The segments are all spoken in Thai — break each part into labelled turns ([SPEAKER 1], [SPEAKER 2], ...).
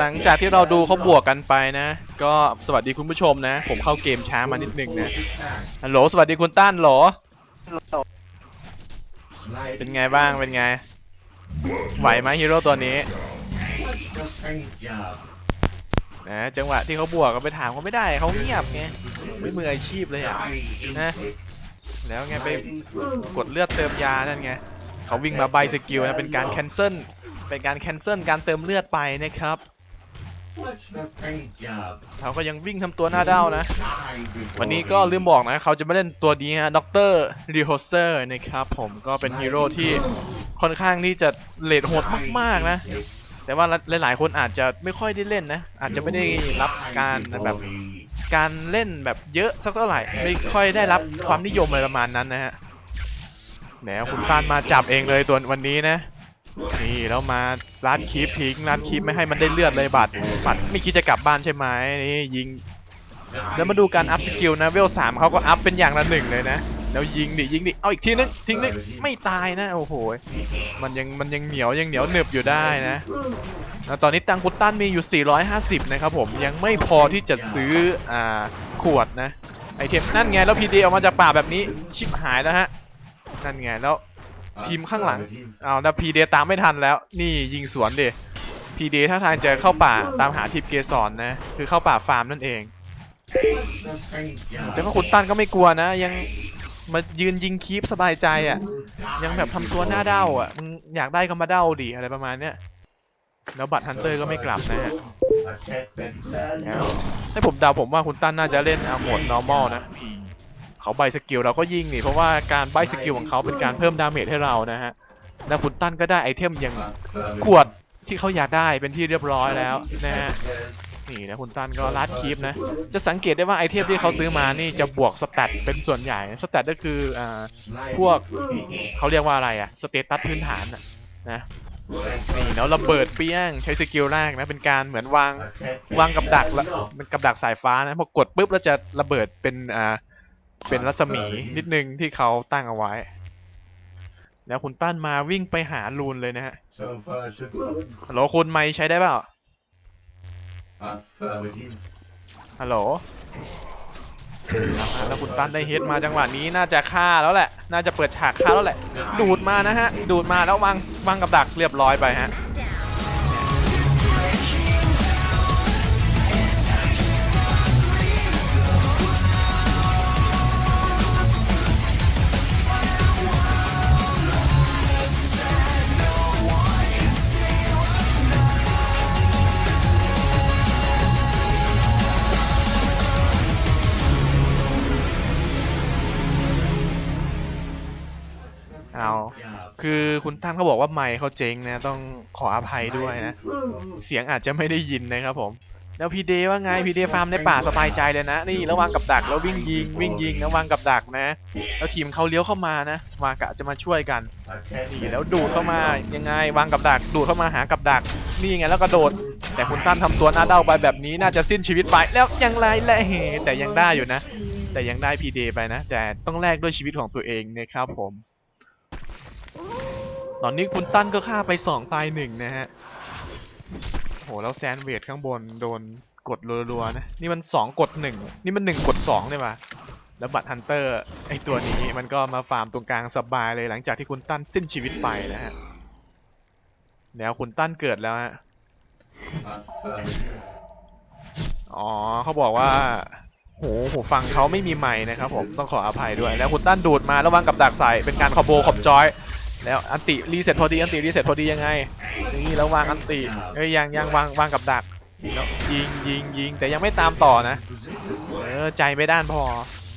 [SPEAKER 1] หลังจากที่เราดูเขาบวกกันไปนะ ก็สวัสดีคุณผู้ชมนะ ผมเข้าเกมช้ามานิดนึงนะฮัลโหลสวัสดีคุณต้านหรอ เป็นไงบ้างเป็นไง ไหวไหมฮีโร่ตัวนี้นะจังหวะที่เขาบวกก็ไปถามเขาไม่ได้เขาเงียบไงไม่มืออาชีพเลยอะนะแล้วไงไปกดเลือดเติมยานั่นไงเขาวิ่งมาใบสกิลนะเป็นการแคนเซิลเป็นการแคนเซิลการเติมเลือดไปนะครับ เขาก็ยังวิ่งทำตัวหน้าเด้านะ วันนี้ก็ลืมบอกนะ เขาจะไม่เล่นตัวนี้ฮะด็อกเตอร์รีโฮเซอร์นะครับผมก็เป็นฮีโร่ที่ค่อนข้างที่จะเลดโหดมากๆนะ แต่ว่าหลายๆคนอาจจะไม่ค่อยได้เล่นนะ อาจจะไม่ได้รับการแบบการเล่นแบบเยอะสักเท่าไหร่ ไม่ค่อยได้รับความนิยมอะไรประมาณนั้นนะฮะแหนคุณตานมาจับเองเลยตัววันนี้นะ นี่แล้วมาลัดคีปทิ้งลัดคีปไม่ให้มันได้เลือดเลยบัตรบัตรไม่คิดจะกลับบ้านใช่ไหมนี่ยิง แล้วมาดูการอัพสกิลนะเวลสามเขาก็อัพเป็นอย่างละหนึ่งเลยนะ แล้วยิงดิยิงดิเอาอีกทีนึงทิ้งนึงไม่ตายนะโอ้โหมันยังมันยังเหนียวยังเหนียวหนึบอยู่ได้นะแล้วตอนนี้ตังคุตตันมีอยู่ 450 นะครับผมยังไม่พอที่จะซื้ออ่าขวดนะไอเทมนั่นไงแล้วพีดีออกมาจากป่าแบบนี้ชิบหายแล้วฮะนั่นไงแล้ว ทีมข้างหลังเอาแล้วพีเดตามไม่ทันแล้ว นี่ยิงสวนดิพีเดถ้าทางจะเข้าป่าตามหาทิพย์เกสรนะ คือเข้าป่าฟาร์มนั่นเอง แต่ว่าคุณตันก็ไม่กลัวนะ ยังมายืนยิงคีปสบายใจอะ ยังแบบทำตัวหน้าเด้าอะมึงอยากได้ก็มาเด้าดิอะไรประมาณเนี้ยแล้วบัตรฮันเตอร์ก็ไม่กลับนะฮะแล้วให้ผมเดาผมว่าคุณตันน่าจะเล่นเอาโหมด normal นะ เขาใบสกิลเราก็ยิงนี่เพราะว่าการใบสกิลของเขาเป็นการเพิ่มดาเมจให้เรานะฮะแล้วคุณตันก็ได้ไอเทมอย่างขวดที่เขาอยากได้เป็นที่เรียบร้อยแล้วนะฮะนี่นะคุณตันก็ลัดคีปนะจะสังเกตได้ว่าไอเทมที่เขาซื้อมานี่จะบวกสแตทเป็นส่วนใหญ่สแตทก็คืออ่าพวกเขาเรียกว่าอะไรอะสเตตัสพื้นฐานอะนะนี่แล้วระเบิดเปี้ยงใช้สกิลแรกนะเป็นการเหมือนวางวางกับดักละเป็นกับดักสายฟ้านะพอกดปุ๊บแล้วจะระเบิดเป็นอ่า เป็นรัศมีนิดนึงที่เขาตั้งเอาไว้ แล้วคุณตั้นมาวิ่งไปหาลูนเลยนะฮะฮัลโหลคุณไม่ใช้ได้เปล่าฮัลโหลอ่าแล้วคุณตั้นได้เฮดมาจังหวะนี้น่าจะฆ่าแล้วแหละ น่าจะเปิดฉากฆ่าแล้วแหละ ดูดมานะฮะ ดูดมาแล้ววางวางกับดักเรียบร้อยไปฮะ คือคุณตั้นเขาบอกว่าไมค์เขาเจ๊งนะต้องขออภัยด้วยนะ เสียงอาจจะไม่ได้ยินนะครับผม แล้วพีเดว่าไงพีเดฟาร์มในป่าสบายใจเลยนะ นี่แล้ววางกับดักแล้ววิ่งยิงวิ่งยิงแล้ววางกับดักนะ แล้วทีมเขาเลี้ยวเข้ามานะวางกะจะมาช่วยกันนี่แล้วดูดเข้ามายังไงวางกับดัก ดูดเข้ามาหากับดัก นี่ไงแล้วกระโดด แต่คุณตั้นทำตัวหน้าเด้าไปแบบนี้น่าจะสิ้นชีวิตไปแล้วยังไรแหละเหแต่ยังได้อยู่นะ แต่ยังได้พีเดไปนะ แต่ต้องแลกด้วยชีวิตของตัวเองนะครับผม ตอนนี้คุณตั้นก็ฆ่าไปสองตายหนึ่งนะฮะโหแล้วแซนเวดข้างบนโดนกดรัวๆนะ นี่มันสองกดหนึ่งนี่มันหนึ่งกดสองเลยปะแล้วบัตฮันเตอร์ไอตัวนี้มันก็มาฟาร์มตรงกลางสบายเลยหลังจากที่คุณตั้นสิ้นชีวิตไปนะฮะแล้วคุณตั้นเกิดแล้วฮะอ๋อเขาบอกว่าโหหูฟังเขาไม่มีไม้นะครับผมต้องขออภัยด้วย แล้วคุณตั้นดูดมาแล้ววางกับดักใส่เป็นการคอมโบขอบจอย แล้วอันติรีเซ็ตพอดีอันติรีเซ็ตพอดียังไงนี่แล้ววางอันติเอ้ยยังยังวางวางกับดักแล้วยิงยิงยิงแต่ยังไม่ตามต่อนะเออใจไม่ด้านพอ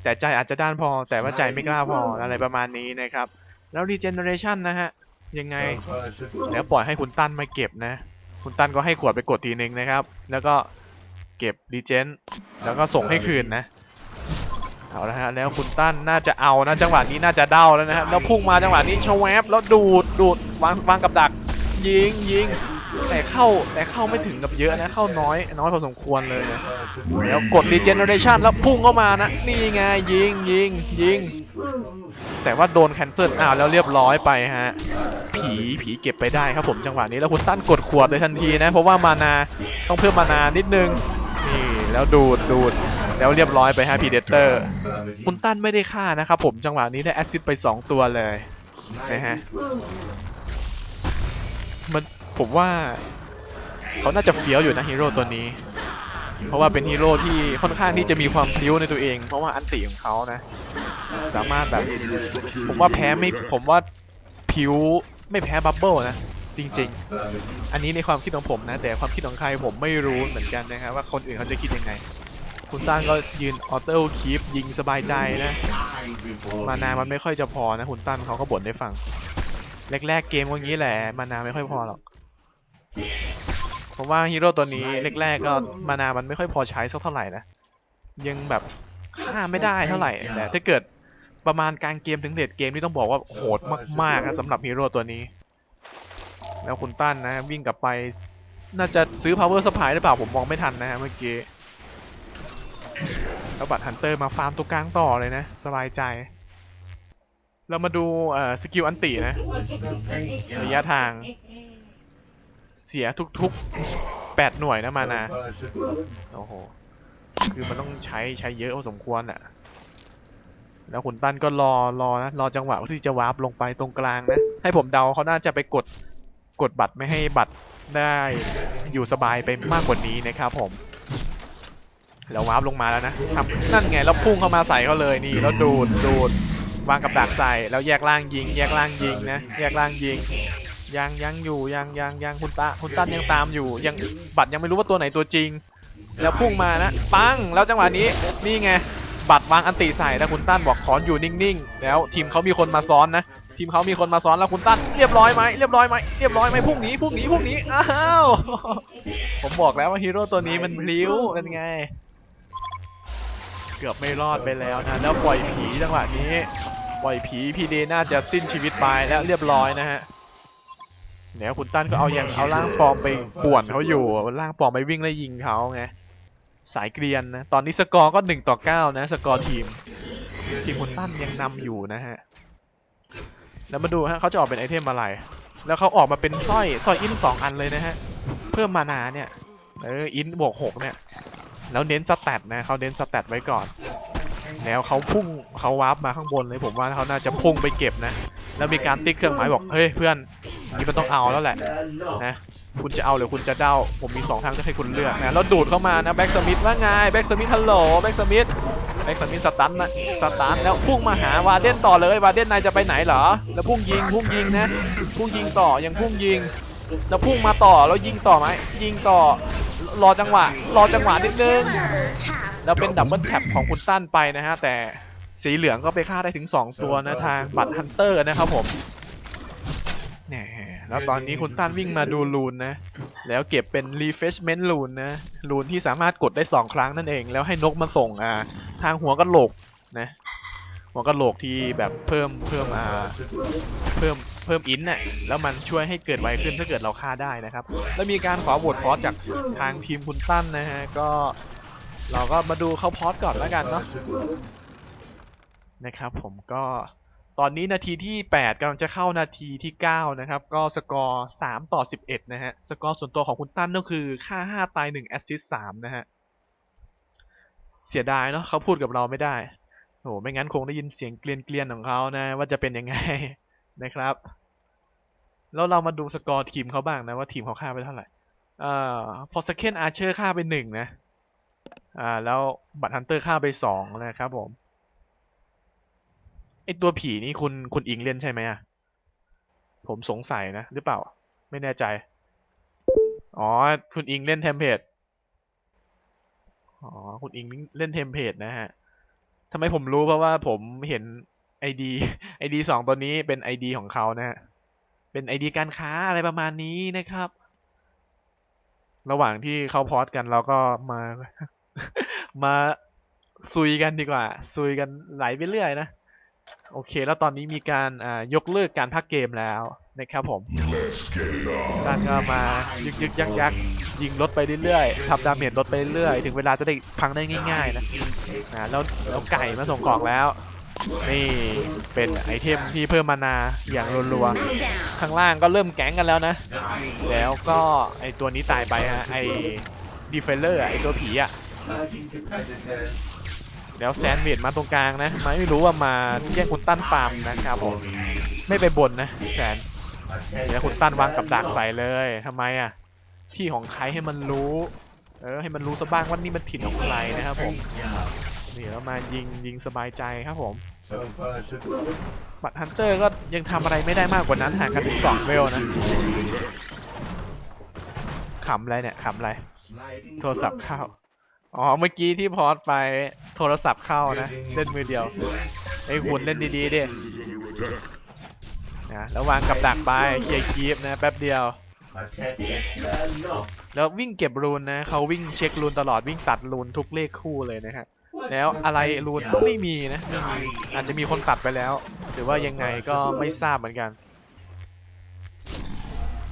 [SPEAKER 1] แต่ใจอาจจะด้านพอ แต่ว่าใจไม่กล้าพออะไรประมาณนี้นะครับ แล้วรีเจนเนอเรชันนะฮะยังไงแล้วปล่อยให้คุณตั้นมาเก็บนะ คุณตั้นก็ให้ขวดไปกดทีนึงนะครับ แล้วก็เก็บดีเจนแล้วก็ส่งให้คืนนะ เอาละฮะแล้วคุณตั้นน่าจะเอานะจังหวะนี้น่าจะเด้าแล้วนะฮะแล้วพุ่งมาจังหวะนี้ชวบแล้วดูดดูดวางวางกับดักยิงยิงแต่เข้าแต่เข้าไม่ถึงกับเยอะนะเข้าน้อยน้อยพอสมควรเลยนะแล้วกด regeneration แล้วพุ่งเข้ามานะนี่ไงยิงยิงยิงแต่ว่าโดนแคนเซิลอ้าวแล้วเรียบร้อยไปฮะพีผีผีเก็บไปได้ครับผมจังหวะนี้แล้วคุณตั้นกดขวดเลยทันทีนะ เพราะว่ามานาต้องเพิ่มมานานิดนึงนี่แล้วดูดดูด แล้วเรียบร้อยไปฮะพีเดเตอร์คุณตั้นไม่ได้ฆ่านะครับผมจังหวะนี้ได้แอสซิสต์ไป 2 ตัวเลยนะฮะมันผมว่าเขาน่าจะเฟี้ยวอยู่นะฮีโร่ตัวนี้ เพราะว่าเป็นฮีโร่ที่ค่อนข้างที่จะมีความพลิ้วในตัวเอง เพราะว่าอันติของเขานะ สามารถแบบผมว่าแพ้ไม่ผมว่าผิวไม่แพ้บับเบิลนะจริง ๆ อันนี้ในความคิดของผมนะ แต่ความคิดของใครผมไม่รู้เหมือนกันนะครับว่าคนอื่นเขาจะคิดยังไง คุณตั้งก็ยืนออโต้คีปยิงสบายใจนะ มานามันไม่ค่อยจะพอนะคุณตั้นเขาก็บ่นได้ฟัง แรกๆเกมก็งี้แหละ มานาไม่ค่อยพอหรอกผมว่าฮีโร่ตัวนี้แรกๆก็มานามันไม่ค่อยพอใช้สักเท่าไหร่นะ ยังแบบฆ่าไม่ได้เท่าไหร่แต่ถ้าเกิดประมาณกลางเกมถึงเด็ดเกมนี่ต้องบอกว่าโหดมากๆนะสำหรับฮีโร่ตัวนี้ แล้วคุณตั้นนะวิ่งกลับไป น่าจะซื้อ power supply หรือเปล่าผมมองไม่ทันนะฮะเมื่อกี้ แล้วบัตรฮันเตอร์มาฟาร์มตัวกลางต่อเลยนะ สบายใจ เรามาดูเอ่อสกิลอันตินะ ระยะทาง เสียทุกๆ 8 หน่วยนะมานาโอ้โห คือมันต้องใช้ใช้เยอะพอสมควรอะแล้วคุณตั้นก็รอรอนะ รอจังหวะที่จะวาร์ปลงไปตรงกลางนะ ให้ผมเดาเขาน่าจะไปกดกดบัตรไม่ให้บัตรได้อยู่สบายไปมากกว่านี้นะครับผม แล้ววาร์ปลงมาแล้วนะทำนั่นไงแล้วพุ่งเข้ามาใส่เขาเลยนี่แล้วดูดดูดวางกับดักใส่แล้วแยกล่างยิง แยกล่างยิงนะแยกล่างยิงยังยังอยู่ยังยังยังคุณตาคุณตั้นยังตามอยู่ ยังบัตรยังไม่รู้ว่าตัวไหนตัวจริง แล้วพุ่งมานะปังแล้วจังหวะนี้นี่ไงบัตรวางอันติใส่แล้วคุณตั้นบอกขออยู่นิ่งๆ แล้วทีมเขามีคนมาซ้อนนะทีมเขามีคนมาซ้อนแล้วคุณตั้นเรียบร้อยไหมเรียบร้อยไหมเรียบร้อยไหมพุ่งนี้พุ่งนี้พุ่งนี้อ้าวผมบอกแล้วว่าฮีโร่ตัวนี้มันพลิ้วเป็นไง กือบไม่รอดไปแล้วนะ แล้วปล่อยผีจังหวะนี้ ปล่อยผีพีเดน่าจะสิ้นชีวิตไปแล้วเรียบร้อยนะฮะเดี๋ยวคุณตั้นก็เอาอย่างเอาร่างปลอมไปป่วนเขาอยู่เอาร่างปลอมไปวิ่งไล่ยิงเขาไงสายเกรียนนะตอนนี้สกอร์ก็หนึ่งต่อเก้านะสกอร์ทีมทีมคุณตั้นยังนำอยู่นะฮะแล้วมาดูฮะเขาจะออกเป็นไอเทมอะไร แล้วเขาออกมาเป็นสร้อยสร้อยอินสองอันเลยนะฮะเพิ่มมานาเนี่ยเอออินบวกหกเนี่ย แล้วเน้นสแตทนะเขาเน้นสแตทไว้ก่อน แล้วเขาพุ่งเขาวาร์ปมาข้างบนเลยผมว่าเขาน่าจะพุ่งไปเก็บนะ แล้วมีการติ๊กเครื่องหมายบอกเฮ้ยเพื่อนนี่มันต้องเอาแล้วแหละนะคุณจะเอาหรือคุณจะเด้าผมมี 2 ทางจะให้คุณเลือกนะแล้วดูดเข้ามานะแบ็กสมิธว่าไงแบ็กสมิธฮัลโหลแบ็กสมิธแบ็กสมิธสตันนะสตันแล้วพุ่งมาหาวาเดนต่อเลยวาเดนนายจะไปไหนเหรอ แล้วพุ่งยิงพุ่งยิงนะ พุ่งยิงต่อยังพุ่งยิง แล้วพุ่งมาต่อแล้วยิงต่อไหมยิงต่อ รอจังหวะ รอจังหวะนิดนึง แล้วเป็นดับเบิลแท็บของคุณตั้นไปนะฮะ แต่สีเหลืองก็ไปฆ่าได้ถึง 2 ตัวนะทางบัตรฮันเตอร์นะครับผมแหมแล้วตอนนี้คุณตั้นวิ่งมาดูลูนนะ แล้วเก็บเป็น refreshment ลูนนะลูนที่สามารถกดได้ 2 ครั้งนั่นเอง แล้วให้นกมาส่งอ่าทางหัวกะโหลกนะ หัวกะโหลกที่แบบเพิ่มเพิ่มอ่าเพิ่มเพิ่มอินน่ะแล้วมันช่วยให้เกิดไวขึ้นถ้าเกิดเราฆ่าได้นะครับ แล้วมีการขอโหวตพอสจากทางทีมคุณตั้นนะฮะก็เราก็มาดูเขาพอสก่อนแล้วกันเนาะนะครับผมก็ตอนนี้นาทีที่ 8กำลังจะเข้านาทีที่ 9 นะครับ ก็สกอร์ 3 ต่อ 11 นะฮะ สกอร์ส่วนตัวของคุณตั้นก็คือค่า 5 ตาย 1 แอสซิสต์3นะฮะ เสียดายเนาะเขาพูดกับเราไม่ได้ โอ้ไม่งั้นคงได้ยินเสียงเกลียนๆของเขานะ ว่าจะเป็นยังไงนะครับ แล้วเรามาดูสกอร์ทีมเขาบ้างนะว่าทีมเขาค่าไปเท่าไหร่เอ่อพอสเคนอาร์เชอร์ค่าไปหนึ่งนะอ่าแล้วบัตฮันเตอร์ฆ่าไปสองนะครับผมไอตัวผีนี่คุณคุณอิงเล่นใช่ไหมอะผมสงสัยนะหรือเปล่า ไม่แน่ใจ อ๋อ คุณอิงเล่นเทมเพลตอ๋อ คุณอิงเล่นเทมเพลตนะฮะ ทำไมผมรู้เพราะว่าผมเห็นไอดีไอดีสองตัวนี้เป็นไอดีของเขานะฮะ เป็นไอดีการค้าอะไรประมาณนี้นะครับ ระหว่างที่เขาพอดกันเราก็มา มาซุยกันดีกว่าซุยกันไหลไปเรื่อยนะ โอเค แล้วตอนนี้มีการอ่ายกเลิกการพักเกมแล้ว นะครับผมด้านก็มายึกยึกยักยักยิงรถไปเรื่อยๆทำดาเมจรถไปเรื่อยถึงเวลาจะได้พังได้ง่ายๆนะอ่าแล้วแล้วไก่มาส่งของแล้ว นี่เป็นไอเทมที่เพิ่มมานาอย่างรัวๆ ข้างล่างก็เริ่มแก๊งกันแล้วนะ แล้วก็ไอตัวนี้ตายไปฮะไอดีเฟลเลอร์ไอตัวผีอะแล้วแซนเวดมาตรงกลางนะมาไม่รู้ว่ามาแย่งคุณตั้นฟาร์มนะครับผมไม่ไปบนนะแซน เดี๋ยวคุณตั้นวางกับดักใส่เลยทำไมอะ ที่ของใครให้มันรู้ เออให้มันรู้ซะบ้างว่านี่มันถิ่นของใครนะครับผมนี่แล้วมายิงยิงสบายใจครับผมบัตรฮันเตอร์ก็ยังทำอะไรไม่ได้มากกว่านั้นห่างกันถึงสองเวลนะขำอะไรเนี่ยขำอะไร โทรศัพท์เข้า อ๋อ เมื่อกี้ที่พอดไปโทรศัพท์เข้านะ เล่นมือเดียวไอ้คุณเล่นดีๆดิ นะแล้ววางกับดักไปเคลียร์คีฟนะแป๊บเดียว แล้ววิ่งเก็บรูนนะเขาวิ่งเช็ครูนตลอดวิ่งตัดรูนทุกเลขคู่เลยนะฮะแล้วอะไรรูนไม่มีนะไม่มีอาจจะมีคนตัดไปแล้ว หรือว่ายังไงก็ไม่ทราบเหมือนกัน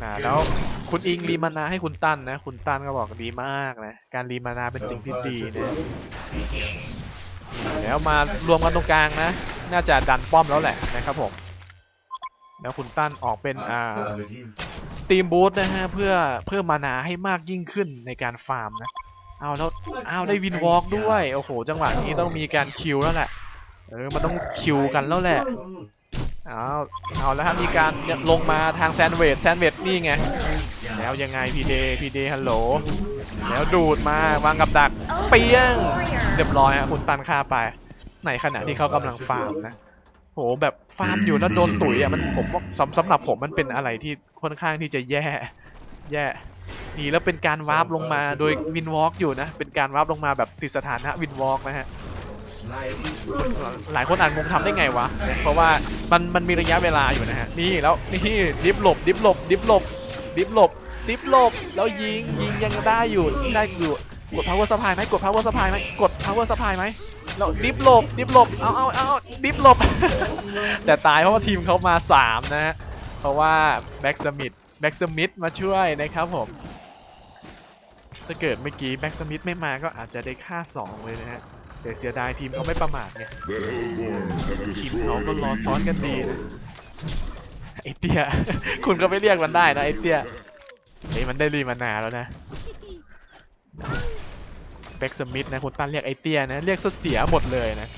[SPEAKER 1] นะแล้วคุณอิงรีมานาให้คุณตั้นนะ คุณตั้นก็บอกดีมากนะ การรีมานาเป็นสิ่งที่ดีนะแล้วมารวมกันตรงกลางนะ น่าจะดันป้อมแล้วแหละนะครับผม แล้วคุณตั้นออกเป็นอ่าสตรีมบูทนะฮะเพื่อเพิ่มมานาให้มากยิ่งขึ้นในการฟาร์มนะเอาแล้วเอาได้วินวอล์กด้วยโอ้โหจังหวะนี้ต้องมีการคิวแล้วแหละเออมันต้องคิวกันแล้วแหละเอาเอาแล้วฮะมีการลงมาทางแซนเวดแซนเวดนี่ไงแล้วยังไงพีเดพีเดฮัลโหลแล้วดูดมาวางกับดักเปี้ยงเรียบร้อยฮะคุณตันฆ่าไปในขณะที่เขากำลังฟาร์มนะ โหแบบฟาร์มอยู่แล้วโดนตุ๋ยอะมันผมว่าสำสำหรับผมมันเป็นอะไรที่ค่อนข้างที่จะแย่ แย่นี่แล้วเป็นการวาร์ปลงมาโดยวินวอล์กอยู่นะ เป็นการวาร์ปลงมาแบบติดสถานะวินวอล์กนะฮะหลายคนอ่านงงทำได้ไงวะ เพราะว่ามันมันมีระยะเวลาอยู่นะฮะ นี่แล้วนี่ดิฟหลบ ดิฟหลบ ดิฟหลบ ดิฟหลบ ดิฟหลบ แล้วยิงยิงยังได้อยู่ได้อยู่ กด power supply ไหมกด power supply ไหมกด power supply ไหม ดิฟหลบดิฟหลบเอาเอาเอาดิฟหลบ แต่ตายเพราะว่าทีมเขามาสามนะฮะเพราะว่าแบ็กสมิธแบ็กสมิธมาช่วยนะครับผมถ้าเกิดเมื่อกี้แบ็กสมิธไม่มาก็อาจจะได้ค่า 2 เลยนะฮะแต่เสียดายทีมเขาไม่ประมาทไงทีมเขาก็รอซ้อนกันดีนะไอเตี้ย คุณก็ไม่เรียกมันได้นะไอเตี้ยเฮ้ยมันได้รีมานาแล้วนะ แบ็กสมิธนะคุณตั้นเรียกไอเตียนะ เรียกซะเสียหมดเลยนะ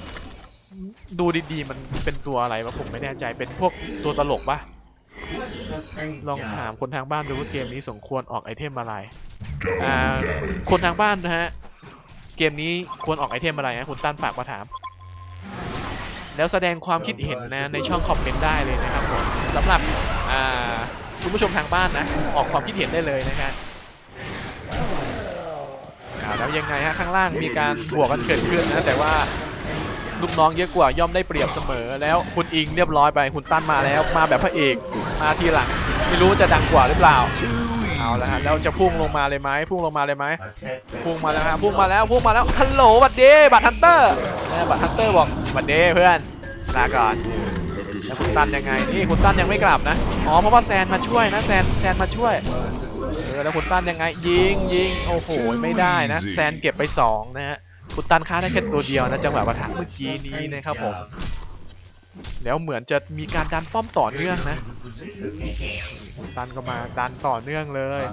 [SPEAKER 1] ดูดีๆ มันเป็นตัวอะไรวะผมไม่แน่ใจเป็นพวกตัวตลกปะลองถามคนทางบ้านดูว่าเกมนี้สมควรออกไอเทมอะไรอ่าคนทางบ้านนะฮะเกมนี้ควรออกไอเทมอะไรนะคุณตั้นฝากมาถาม แล้วแสดงความคิดเห็นนะในช่องคอมเมนต์ได้เลยนะครับผมสำหรับอ่าคุณผู้ชมทางบ้านนะออกความคิดเห็นได้เลยนะครับ อ่าแล้วยังไงฮะข้างล่างมีการบวกกันเกิดขึ้นนะแต่ว่าลูกน้องเยอะกว่าย่อมได้เปรียบเสมอแล้วคุณอิงเรียบร้อยไปคุณตั้นมาแล้วมาแบบพระเอกมาทีหลังไม่รู้จะดังกว่าหรือเปล่าเอาละฮะแล้วจะพุ่งลงมาเลยไหมพุ่งลงมาเลยไหมพุ่งมาแล้วครับพุ่งมาแล้วพุ่งมาแล้วฮัลโหลบัตเดบัตฮันเตอร์บัตฮันเตอร์บอกบัตเดเพื่อนลาก่อนแล้วคุณตั้นยังไงนี่คุณตั้นยังไม่กลับนะอ๋อเพราะว่าแซนมาช่วยนะแซนแซนมาช่วย ออแล้วคุณตันยังไงยิงยิงโอ้โหไม่ได้นะแซนเก็บไปสองนะฮะคุณตันฆ่าได้แค่ตัวเดียวนะจังหวะปะทะเมื่อกี้นี้นะครับผมแล้วเหมือนจะมีการดันป้อมต่อเนื่องนะคุณตันก็มาดันต่อเนื่องเลย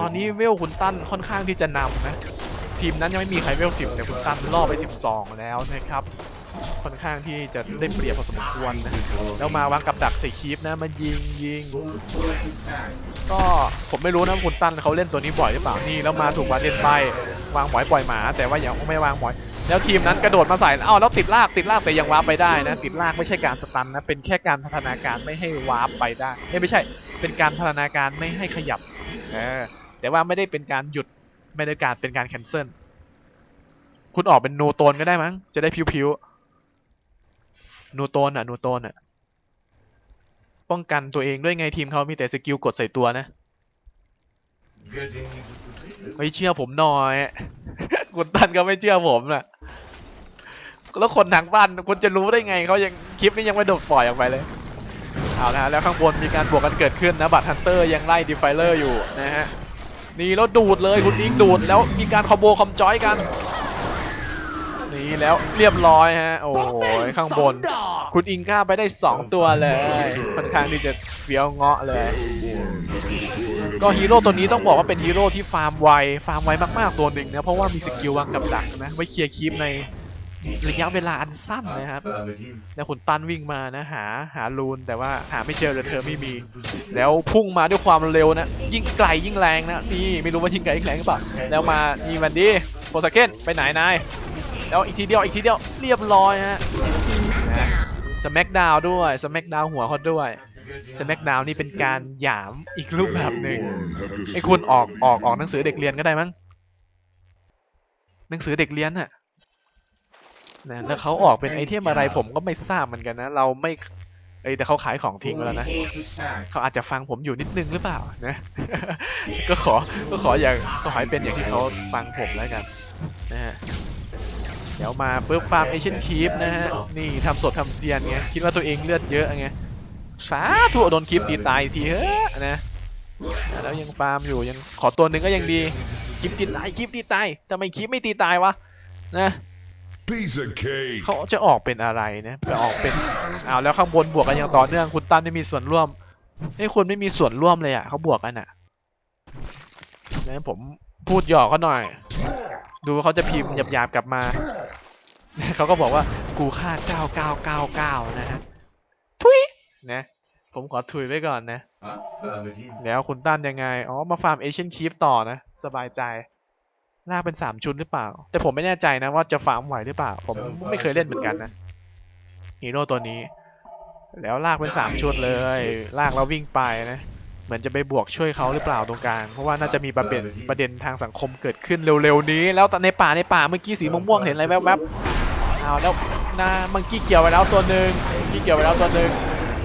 [SPEAKER 1] ตอนนี้เวลคุณตั้นค่อนข้างที่จะนำนะทีมนั้นยังไม่มีใครเวลสิบแต่คุณตั้นล่อไป 12 แล้วนะครับ ค่อนข้างที่จะได้เปรียบพอสมควรนะแล้วมาวางกับดักใส่คีปนะมายิงยิงก็ผมไม่รู้นะคุณตั้นเขาเล่นตัวนี้บ่อยหรือเปล่านี่แล้วมาถูกบาเดนไปวางหมอยปล่อยหมา แต่ว่ายังไม่วางหมอย แล้วทีมนั้นกระโดดมาใส่อ้าวแล้วติดลากติดลากแต่ยังวาร์ปไปได้นะ ติดลากไม่ใช่การสตันนะเป็นแค่การพัฒนาการไม่ให้วาร์ปไปได้เอ้ยไม่ใช่เป็นการพัฒนาการไม่ให้ขยับเออแต่ว่าไม่ได้เป็นการหยุดไม่ได้การเป็นการแคนเซิลคุณออกเป็นโนโตนก็ได้มั้งจะได้พิวๆโนโตนอะโนโตนอะ ป้องกันตัวเองด้วยไงทีมเขามีแต่สกิลกดใส่ตัวนะไม่เชื่อผมหน่อยคุณตันก็ไม่เชื่อผมนะแล้วคนทางบ้านคุณจะรู้ได้ไงเขายังคลิปนี้ยังไม่โดดปล่อยออกไปเลยเอาละฮะแล้วข้างบนมีการบวกกันเกิดขึ้นนะบัตฮันเตอร์ยังไล่ดีไฟเลอร์อยู่นะฮะนี่แล้วดูดเลยคุณอิงดูดแล้วมีการคอมโบคอมจอยกัน นี่แล้วเรียบร้อยฮะ โอ้โหข้างบน คุณอิงก้าไปได้ 2 ตัวเลยค่อนข้างที่จะเฟี้ยวเงาะเลย ก็ฮีโร่ตัวนี้ต้องบอกว่าเป็นฮีโร่ที่ฟาร์มไว ฟาร์มไวมากๆตัวหนึ่งนะ เพราะว่ามีสกิลวางกับดักนะ ไว้เคลียร์คีปในระยะเวลาอันสั้นนะครับ แล้วคุณตันวิ่งมานะหาหารูนแต่ว่าหาไม่เจอเลยเธอไม่มี แล้วพุ่งมาด้วยความเร็วนะ ยิ่งไกลยิ่งแรงนะนี่ไม่รู้ว่ายิ่งไกลยิ่งแรงหรือเปล่าแล้วมานี่มันดีโปรสเกนไปไหนนาย แล้วอีกทีเดียวอีกทีเดียวเรียบร้อยฮะสแมกดาวด้วยสแมกดาวหัวเขาด้วยสแมกดาวนี่เป็นการหยามอีกรูปแบบหนึ่งไอ้คุณออกออกออกหนังสือเด็กเรียนก็ได้มั้งหนังสือเด็กเรียนน่ะนะแล้วเขาออกเป็นไอเทมอะไรผมก็ไม่ทราบเหมือนกันนะ เราไม่เอ้แต่เขาขายของทิ้งไปแล้วนะเขาอาจจะฟังผมอยู่นิดนึงหรือเปล่านะ ก็ขอก็ขออย่างก็ขอให้เป็นอย่างที่เขาฟังผมแล้วกันนะฮะ เดี๋ยวมาปุ๊บฟาร์มเอเชียนคีฟนะฮะ นี่ทำสดทำเซียนไง คิดว่าตัวเองเลือดเยอะไง สาธุโดนคลิปตีตายอีกทีเฮ้ยนะ แล้วยังฟาร์มอยู่ยังขอตัวหนึ่งก็ยังดีคลิปตีตายคลิปตีตายทำไมคลิปไม่ตีตายวะ นะ
[SPEAKER 2] Piece of cake.
[SPEAKER 1] เขาจะออกเป็นอะไรนะจะออกเป็นอ้าวแล้วข้างบนบวกกันอย่างต่อเนื่องคุณตั้นไม่มีส่วนร่วมไอ้ยคุณไม่มีส่วนร่วมเลยอะเขาบวกกันอะนะผมพูดหยอกเขาหน่อย ดูเขาจะพิมพ์หยาบๆกลับมา เขาก็บอกว่ากูฆ่า9999นะฮะทุยนะ ผมขอถุยไว้ก่อนนะแล้วคุณตั้นยังไง อ๋อ มาฟาร์มเอเชียนคีฟต่อนะ สบายใจลากเป็นสามชุดหรือเปล่า แต่ผมไม่แน่ใจนะว่าจะฟาร์มไหวหรือเปล่า ผมไม่เคยเล่นเหมือนกันนะฮีโร่ตัวนี้ แล้วลากเป็นสามชุดเลย ลากแล้ววิ่งไปนะ เหมือนจะไปบวกช่วยเขาหรือเปล่าตรงกลาง เพราะว่าน่าจะมีประเด็นประเด็นทางสังคมเกิดขึ้นเร็วๆนี้ แล้วตอนในป่าในป่าเมื่อกี้สีม่วงๆเห็นอะไรแวบๆ เอาแล้วนามังกี้เกี่ยวไปแล้วตัวหนึ่งมังกี้เกี่ยวไปแล้วตัวหนึ่ง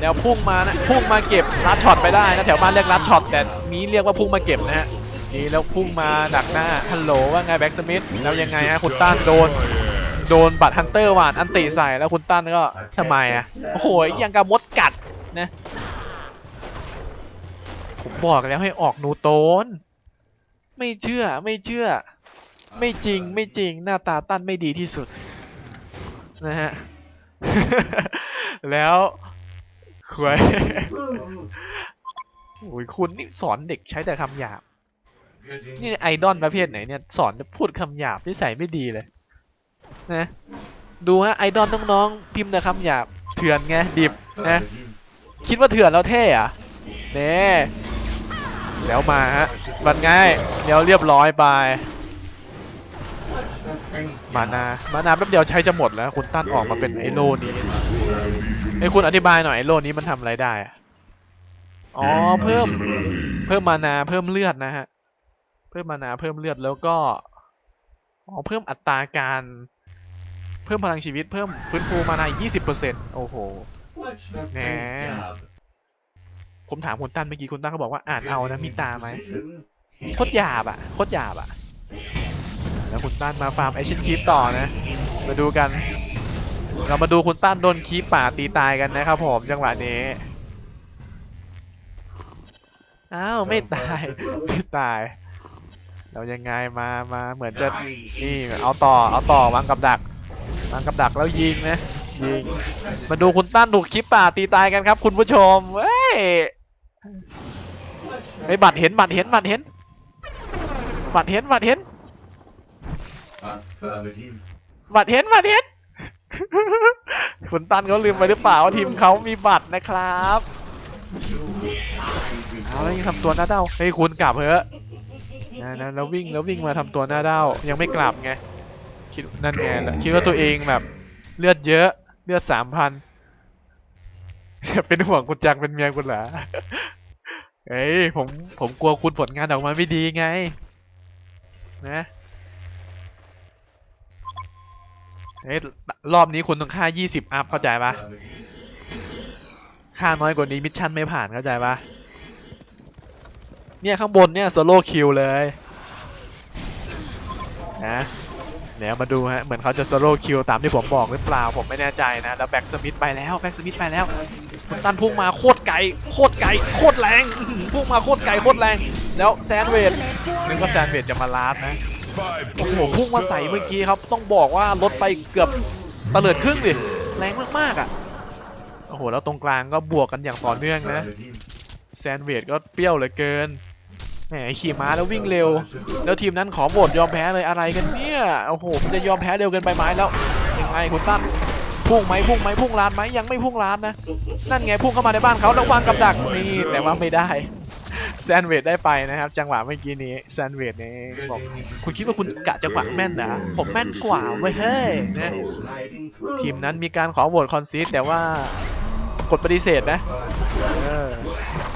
[SPEAKER 1] แล้วพุ่งมานะพุ่งมาเก็บลัดช็อตไปได้นะแถวบ้านเรียกลัดช็อตแต่นี้เรียกว่าพุ่งมาเก็บนะฮะนี่แล้วพุ่งมาดักหน้าฮัลโหลว่าไงแบ็กสมิธแล้วยังไงฮะคุณต้านโดนโดนบัตรฮันเตอร์หวานอันติใส่แล้วคุณต้านก็ทำไมอะโอ้โหยังกับมดกัดนะผมบอกแล้วให้ออกนูโตน ไม่เชื่อไม่เชื่อ ไม่จริงไม่จริงหน้าตาตั้นไม่ดีที่สุด นะฮะ แล้วควยโอ้ยคุณนี่สอนเด็กใช้แต่คำหยาบ นี่ไอดอลประเภทไหนเนี่ยสอนพูดคำหยาบนิสัยไม่ดีเลย นะ ดูฮะไอดอลน้องๆพิมพ์แต่คำหยาบเถื่อนไงดิบนะ คิดว่าเถื่อนแล้วเท่อะเน่แล้วมาฮะมันง่ายเดี๋ยวเรียบร้อยไป มานามานาแป๊บเดียวใช้จะหมดแล้วคุณตั้นออกมาเป็นไอโลนี้ไอ้คุณอธิบายหน่อยไอโลนี้มันทำอะไรได้อะอ๋อเพิ่มเพิ่มมานาเพิ่มเลือดนะฮะเพิ่มมานาเพิ่มเลือดแล้วก็อ๋อเพิ่มอัตราการ เพิ่มพลังชีวิตเพิ่มฟื้นฟูมานาอีก20%โอ้โหแหมผมถามคุณตั้นเมื่อกี้คุณตั้นเขาบอกว่าอ่านเอานะมีตาไหมโคตรหยาบอะโคตรหยาบอะ แล้วคุณตั้นมาฟาร์มไอชินคีปต่อนะ มาดูกัน เรามาดูคุณตั้นโดนคีปป่าตีตายกันนะครับผมจังหวะนี้ อ้าว ไม่ตาย ไม่ตาย เรายังไงมามาเหมือนจะนี่เอาต่อเอาต่อวางกับดักวางกับดักแล้วยิงนะยิงมาดูคุณตั้นถูกคลิปป่าตีตายกันครับ คุณผู้ชมเว้ยไอบัตรเห็นบัตรเห็นบัตรเห็นบัตรเห็นบัตรเห็น บัตรเห็นบัตรเห็นคุณตันเขาลืมไปหรือเปล่าว่าทีมเขามีบัตรนะครับเอาแล้วยังทำตัวหน้าเด้าเฮ้ยคุณกลับเถอะนะนะแล้ววิ่งแล้ววิ่งมาทำตัวหน้าเด้ายังไม่กลับไงคิดนั่นไงคิดว่าตัวเองแบบ เลือดเยอะเลือดสามพันเป็นห่วงคุณจังเป็นเมียคุณเหรอเฮ้ยผมผมกลัวคุณผลงานออกมาไม่ดีไง นะ เฮ้ยรอบนี้คุณต้องค่า 20 อัพเข้าใจปะค่าน้อยกว่านี้มิชชั่นไม่ผ่านเข้าใจปะเนี่ยข้างบนเนี่ยโซโล่คิวเลยนะเดี๋ยวมาดูฮะ เหมือนเขาจะโซโล่คิวตามที่ผมบอกหรือเปล่า ผมไม่แน่ใจนะ แล้วแบ็กสมิธไปแล้ว แบ็กสมิธไปแล้วคุณตันพุ่งมาโคตรไกล โคตรไกล โคตรแรง พุ่งมาโคตรไกล โคตรแรง แล้วแซนเวดนึกว่าแซนเวดจะมาลาดนะ โท
[SPEAKER 2] Five
[SPEAKER 1] โอ้โห
[SPEAKER 2] kills
[SPEAKER 1] พุ่งมาใส่
[SPEAKER 2] done.
[SPEAKER 1] เมื่อกี้ครับ ต้องบอกว่าลดไปเกือบตะเลิดครึ่งดิแรงมากๆอะโอ้โหแล้วตรงกลางก็บวกกันอย่างต่อเนื่องนะแซนเวดก็เปรี้ยวเหลือเกินแหมขี่ม้าแล้ววิ่งเร็ว แล้วทีมนั้นขอโหวตยอมแพ้เลยอะไรกันเนี่ยโอ้โหมันจะยอมแพ้เร็วเกินไปไหมแล้วยังไงคุณตั้นพุ่งไหมพุ่งไหมพุ่งลานไหมยังไม่พุ่งลานนะนั่นไงพุ่งเข้ามาในบ้านเขาแล้ววางกับดักนี่แต่ว่าไม่ได้แซนเวดได้ไปนะครับ จังหวะเมื่อกี้นี้แซนเวดเนี่ยบอกคุณคิดว่าคุณกะจังหวะแม่นนะผมแม่นกว่าเว้ยเฮ้ยนะทีมนั้นมีการขอโหวตคอนซีดแต่ว่ากดปฏิเสธนะออ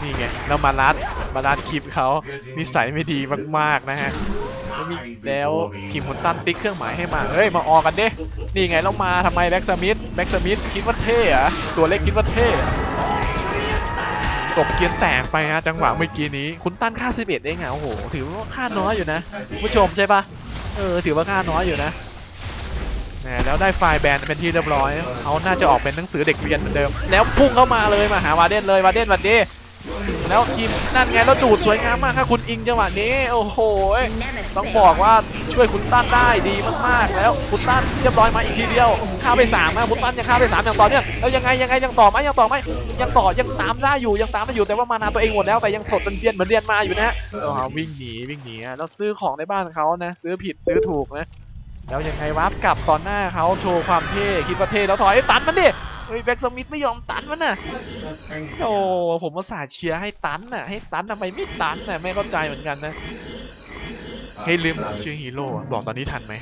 [SPEAKER 1] นี่ไงแล้วมารัดมารัดคลิปเขานิสัยไม่ดีมากๆนะฮะแล้วมีแล้วทีมคุณตั้นติ๊กเครื่องหมายให้มา เฮ้ย มาออกกันดินี่ไงแล้วมาทำไมแบ็กสมิธแบ็กสมิธคิดว่าเท่อะตัวเล็กคิดว่าเท่ กบเกียนแตกไปฮะจังหวะเมื่อกี้นี้ คุณตั้นค่า 11 เองอะโอ้โห ถือว่าค่าน้อยอยู่นะผู้ชมใช่ปะเออ ถือว่าค่าน้อยอยู่นะนะแล้วได้ไฟล์แบนเป็นที่เรียบร้อยเขาน่าจะออกเป็นหนังสือเด็กเรียนเหมือนเดิม แล้วพุ่งเข้ามาเลยมาหาวาเดนเลยวาเดนวันดี แล้วทีมนั่นไงแล้วดูดสวยงามมากครับคุณอิงจังหวะนี้โอ้โหต้องบอกว่าช่วยคุณตั้นได้ดีมากๆ แล้วคุณตั้นเรียบร้อยมาอีกทีเดียวฆ่าไปสามนะคุณตั้นยังฆ่าไปสามอย่างต่อเนื่องแล้วยังไงยังไงยังต่อไหมยังต่อไหมยังต่อยังตามได้อยู่ยังตามได้อยู่แต่ว่ามานาตัวเองหมดแล้วแต่ยังสดเป็นเซียนเหมือนเรียนมาอยู่นะฮะวิ่งหนีวิ่งหนีแล้วซื้อของในบ้านเขานะ ซื้อผิดซื้อถูกนะแล้วยังไงวับกลับตอนหน้าเขาโชว์ความเท่คิดว่าเท่แล้วถอยตันมันดิ เฮ้ยแบ็กสมิธไม่ยอมตันมันน่ะ โอ้ผมมาสาเชียร์ให้ตันน่ะ ให้ตันทำไมไม่ตันน่ะไม่เข้าใจเหมือนกันนะเฮ้ยลืมบอกชื่อฮีโร่อะบอกตอนนี้ทันไหม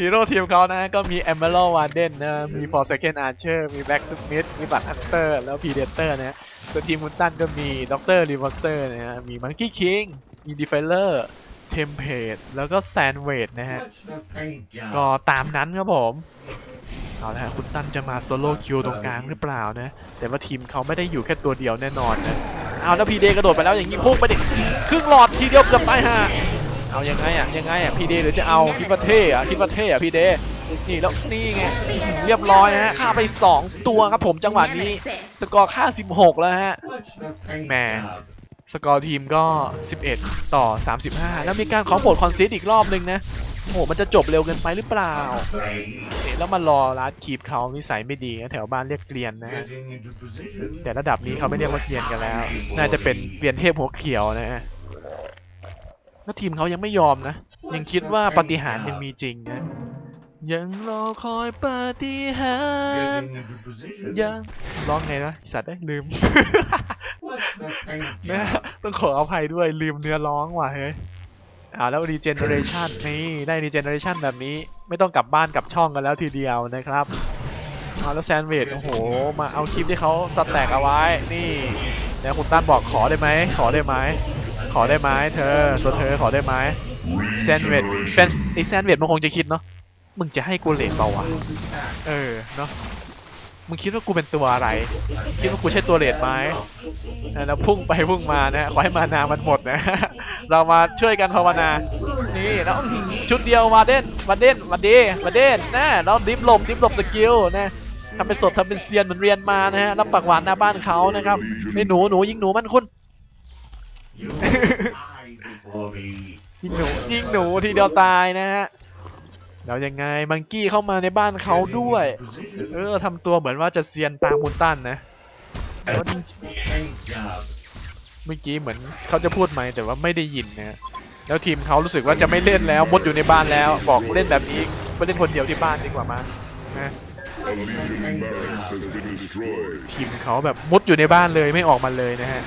[SPEAKER 1] ฮีโร่ทีมเขานะก็มี Emerald Warden นะมี Forsaken Archer มี Black Smith มีบัต Hunter แล้ว Predator นะส่วนทีมมุนตันก็มี Doctor Reverser นะฮะมี Monkey King มี Defiler Tempest แล้วก็ Sandweight นะฮะ ก็ตามนั้นครับผม เอาละฮะคุณตั้นจะมาโซโล่คิวตรงกลางหรือเปล่านะ แต่ว่าทีมเขาไม่ได้อยู่แค่ตัวเดียวแน่นอนนะเอาแล้วพีเดกระโดดไปแล้วอย่างนี้พุ่งไปดิครึ่งหลอดทีเดียวเกือบตายห่าเอายังไงอะยังไงอะพีเดหรือจะเอาคิดว่าเท่อะคิดว่าเท่อะพีเดนี่แล้วนี่ไงเรียบร้อยฮะฆ่าไป 2 ตัวครับผมจังหวะนี้ สกอร์ค่า 16 แล้วฮะแหมสกอร์ทีมก็ 11 ต่อ 35 แล้วมีการขอโหวตคอนซิสอีกรอบนึงนะ หมันจะจบเร็วเกินไปหรือเปล่าเอ๊ะแล้วมารอรัดคีบเขานิสัยไม่ดีนะแถวบ้านเรียกเกลียนนะฮะแต่ระดับนี้เขาไม่เรียกว่าเกลียนกันแล้ว น่าจะเป็นเกลียนเทพหัวเขียวนะฮะแล้วทีมเขายังไม่ยอมนะ ยังคิดว่าปฏิหารยังมีจริงนะ ยังรอคอยปาฏิหาริย์ยังร้องไงนะอ้สัตว์ได้ยลืม นะต้องขออภัยด้วยลืมเนื้อร้องว่ะเฮ้ย อ่าแล้ว regeneration นี่ได้ regeneration แบบนี้ไม่ต้องกลับบ้านกลับช่องกันแล้วทีเดียวนะครับอ่าแล้วแซนเวดโอ้โห มาเอาคลิปที่เขาสแต็กเอาไว้ นี่แล้วคุณตั้นบอกขอได้ไหม ขอได้ไหม ขอได้ไหมเธอ ตัวเธอขอได้ไหมแซนเวดแฟนไอแซนเวดมันคงจะคิดเนาะ มึงจะให้กูเลทเปล่าวะ เออ เนาะ มึงคิดว่ากูเป็นตัวอะไร คิดว่ากูใช่ตัวเลทไหมแล้วพุ่งไปพุ่งมานะขอให้มานามันหมดนะ เรามาช่วยกันภาวนา นี่แล้วอื้อหือชุดเดียวมาเด่นมาเด่นมาเดมาเด่นนะแล้วดิฟหลบดิฟหลบสกิลนะทำเป็นสดทำเป็นเซียนเหมือนเรียนมานะฮะรับปากหวานหน้าบ้านเขานะครับไอ้หนูหนูยิงหนูมันคุณยิงหนูยิงหนูทีเดียวตายนะฮะ แล้วยังไงมังกี้เข้ามาในบ้านเขาด้วย เออทำตัวเหมือนว่าจะเซียนตามมุนตันนะแต่ว่าจริงๆเมื่อกี้เหมือนเขาจะพูดไหมแต่ว่าไม่ได้ยินนะแล้วทีมเขารู้สึกว่าจะไม่เล่นแล้วมดอยู่ในบ้านแล้ว บอกเล่นแบบนี้ไปเล่นคนเดียวที่บ้านดีกว่ามานะ
[SPEAKER 2] A legion barracks has been destroyed.
[SPEAKER 1] ทีมเขาแบบมุดอยู่ในบ้านเลยไม่ออกมาเลยนะฮะ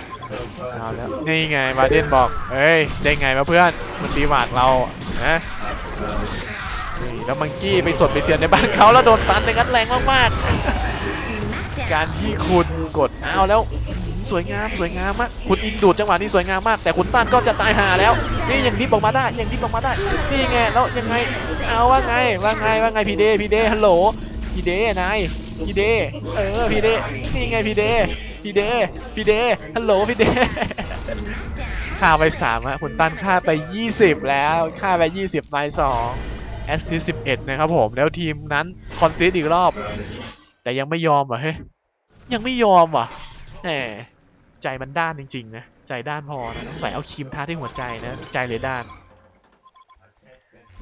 [SPEAKER 1] เอาแล้วนี่ไงมาเดนบอกเอ้ยได้ไงมาเพื่อนมันตีหวาดเรานะนี่ แล้วมังกี้ไปสดไปเซียนในบ้านเขาแล้วโดนตันในงั้นแรงมากๆ การที่คุณกดเอาแล้วสวยงามสวยงามมากคุณอิงดูดจังหวะนี้สวยงามมาก แต่คุณต้านก็จะตายหาแล้ว นี่ยังดิบออกมาได้ยังดิบออกมาได้ นี่ไงแล้วยังไงเอาว่าไงว่าไงว่าไงพีเดพีเดฮัลโหลพีเดนายพีเดเออพีเดนี่ไงพีเดพีเดพีเดฮัลโหลพีเดค่าไปสามอะคุณตันค่าไป 20 แล้วค่าไป 20ใน2 แอสซิส11 นะครับผม แล้วทีมนั้นคอนซิสอีกรอบ แต่ยังไม่ยอมเหรอเฮ้ยยังไม่ยอมว่ะแหมใจมันด้านจริง ๆ นะ ใจด้านพอนะต้องใส่เอาครีมทาที่หัวใจนะ ใจเลยด้าน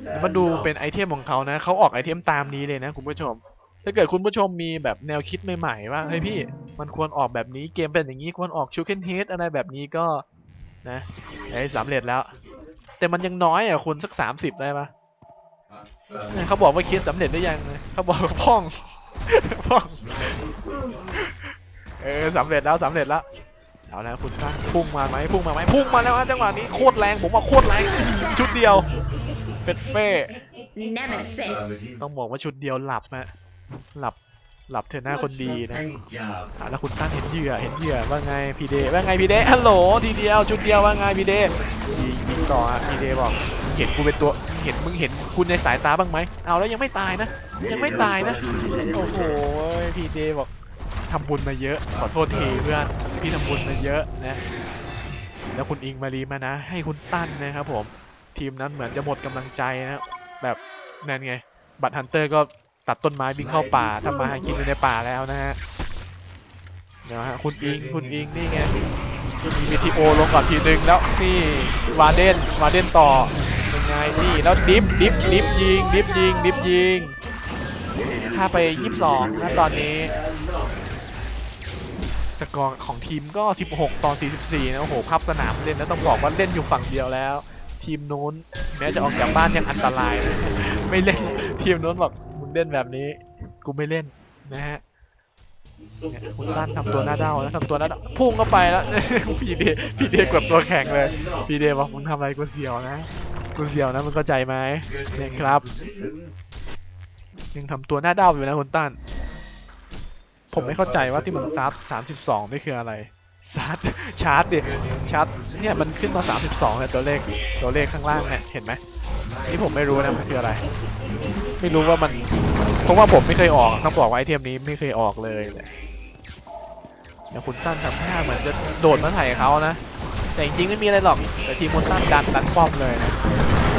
[SPEAKER 1] แล้วมาดูเป็นไอเทมของเขานะเขาออกไอเทมตามนี้เลยนะคุณผู้ชม ถ้าเกิดคุณผู้ชมมีแบบแนวคิดใหม่ๆว่าเฮ้ยพี่มันควรออกแบบนี้เกมเป็นอย่างนี้ควรออกชูเคนเฮดอะไรแบบนี้ก็นะไอ้สำเร็จแล้ว แต่มันยังน้อยอะคุณสัก 30 ได้ปะ เนี่ยเขาบอกว่าคิดสำเร็จได้ยังนะเขาบอกว่าพ่องพ่อง เออสำเร็จแล้วสำเร็จแล้วเอาแล้วคุณตั้งพุ่งมาไหมพุ่งมาไหมพุ่งมาแล้วฮะจังหวะนี้โคตรแรงผมว่าโคตรแรงชุดเดียวเฟดเฟ่
[SPEAKER 3] Nemesis.
[SPEAKER 1] ต้องบอกว่าชุดเดียวหลับฮะหลับหลับเธอหน้าคนดีนะอะแล้วคุณตั้งเห็นเหยื่อเห็นเหยื่อว่าไงพี่เดว่าไงพี่เดฮัลโหลทีเดียวชุดเดียวว่าไงพี่เดยิงยิงต่ออะพี่เดบอก เห็นกูเป็นตัวเห็นมึงเห็นคุณในสายตาบ้างไหมเอาแล้วยังไม่ตายนะ ยังไม่ตายนะ โอ้โหพีเดบอกทำบุญมาเยอะ ขอโทษทีเพื่อนพี่ทำบุญมาเยอะนะ แล้วคุณอิงมารีมานะ ให้คุณตั้นนะครับผม ทีมนั้นเหมือนจะหมดกำลังใจนะแบบนั่นไง บัตรฮันเตอร์ก็ตัดต้นไม้วิ่งเข้าป่าทำมาหากินอยู่ในป่าแล้วนะฮะเดี๋ยวฮะคุณอิงคุณอิงนี่ไงมีวิทีโอลงก่อนทีหนึ่งแล้วนี่วาเดนวาเดนต่อ ไงนี่แล้วดิฟดิฟดิฟยิงดิฟยิงดิฟยิงค่าไป 22นะตอนนี้ สกอร์ของทีมก็ 16 ต่อ 44 นะโอ้โหพับสนามเล่นแล้วต้องบอกว่าเล่นอยู่ฝั่งเดียวแล้ว ทีมนู้นแม้จะออกจากบ้านยังอันตราย ไม่เล่นทีมนู้นบอกมึงเล่นแบบนี้ กูไม่เล่นนะฮะคุณตั้นทำตัวหน้าเด้าแล้วทำตัวหน้าเด้าพุ่งเข้าไปแล้วพี่เดพี่เดกดตัวแข็งเลยพี่เดบอกมึงทำอะไรกูเสียวนะ กูเสียวนะมึงเข้าใจไหมเนี่ยครับยังทำตัวหน้าเด้าอยู่นะคุณตั้นผมไม่เข้าใจว่าที่มันซับ32นี่คืออะไรซัดชาร์จดิชาร์จเนี่ยมันขึ้นมา 32เนี่ยตัวเลขตัวเลขข้างล่างเนี่ยเห็นไหมนี่ผมไม่รู้นะมันคืออะไร ไม่รู้ว่ามันเพราะว่าผมไม่เคยออกต้องบอกว่าไอเทมนี้ไม่เคยออกเลยเลยอย่างคุณตั้นทำท่าเหมือนจะโดดมาถ่ายเขานะแต่จริงๆไม่มีอะไรหรอกแต่ทีมคุณตั้นดันดันป้อมเลยนะ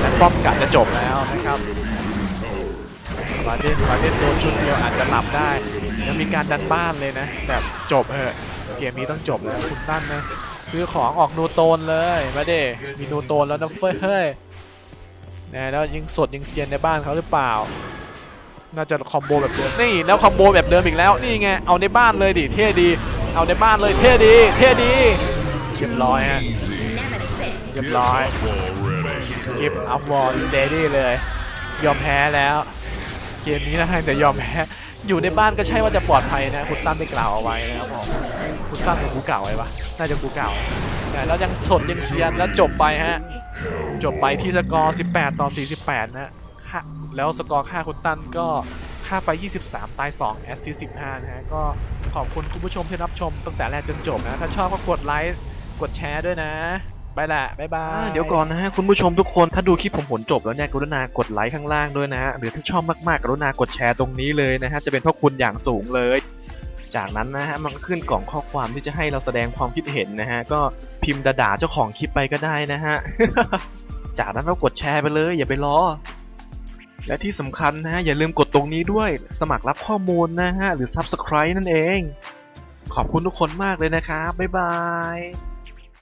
[SPEAKER 1] ดันป้อมกัดจะจบแล้วนะครับวาเดนวาเดนโดนชุดเดียวอาจจะหลับได้ยังมีการดันบ้านเลยนะแบบจบเออะเกมนี้ต้องจบแล้วคุณตั้นนะซื้อของออกนูโตนเลยมาเดมีนูโตนแล้วนะเฟ้ยเฮ้ยนะแล้วยังสดยังเซียนในบ้านเขาหรือเปล่า น่าจะคอมโบแบบเดิมนี่แล้วคอมโบแบบเดิมอีกแล้วนี่ไงเอาในบ้านเลยดิเท่ดีเอาในบ้านเลยเท่ดีเท่ดีเรียบร้อยฮะเรียบร้อย
[SPEAKER 2] Already.
[SPEAKER 1] กิฟต์อัพวอลเดดี้เลย ยอมแพ้แล้ว เกมนี้นะฮะแต่ยอมแพ้อยู่ในบ้านก็ใช่ว่าจะปลอดภัยนะคุณตั้มได้กล่าวเอาไว้นะครับผมคุณตั้มกับกูเก่าไว้ปะน่าจะกูเก่าแต่แล้วยังสดยังเซียนแล้วจบไปฮะจบไปที่สกอร์ 18 ต่อ 48 นะค่าแล้วสกอร์ค่าคุณตั้นก็ค่าไป 23 ตาย 2 แอสซิสต์15 นะฮะ ก็ขอบคุณคุณผู้ชมที่รับชมตั้งแต่แรกจนจบนะ ถ้าชอบก็กดไลค์ กดแชร์ด้วยนะ ไปละบ๊ายบายเดี๋ยวก่อนนะฮะคุณผู้ชมทุกคนถ้าดูคลิปผมผลจบแล้วเนี่ยกรุณากดไลค์ข้างล่างด้วยนะฮะหรือถ้าชอบมากๆกรุณากดแชร์ตรงนี้เลยนะฮะจะเป็นพวกคุณอย่างสูงเลย จากนั้นนะฮะมันก็ขึ้นกล่องข้อความที่จะให้เราแสดงความคิดเห็นนะฮะก็พิมพ์ด่าเจ้าของคลิปไปก็ได้นะฮะจากนั้นก็กดแชร์ไปเลย อย่าไปรอและที่สำคัญนะฮะอย่าลืมกดตรงนี้ด้วย สมัครรับข้อมูลนะฮะหรือ Subscribe นั่นเอง ขอบคุณทุกคนมากเลยนะครับบ๊ายบาย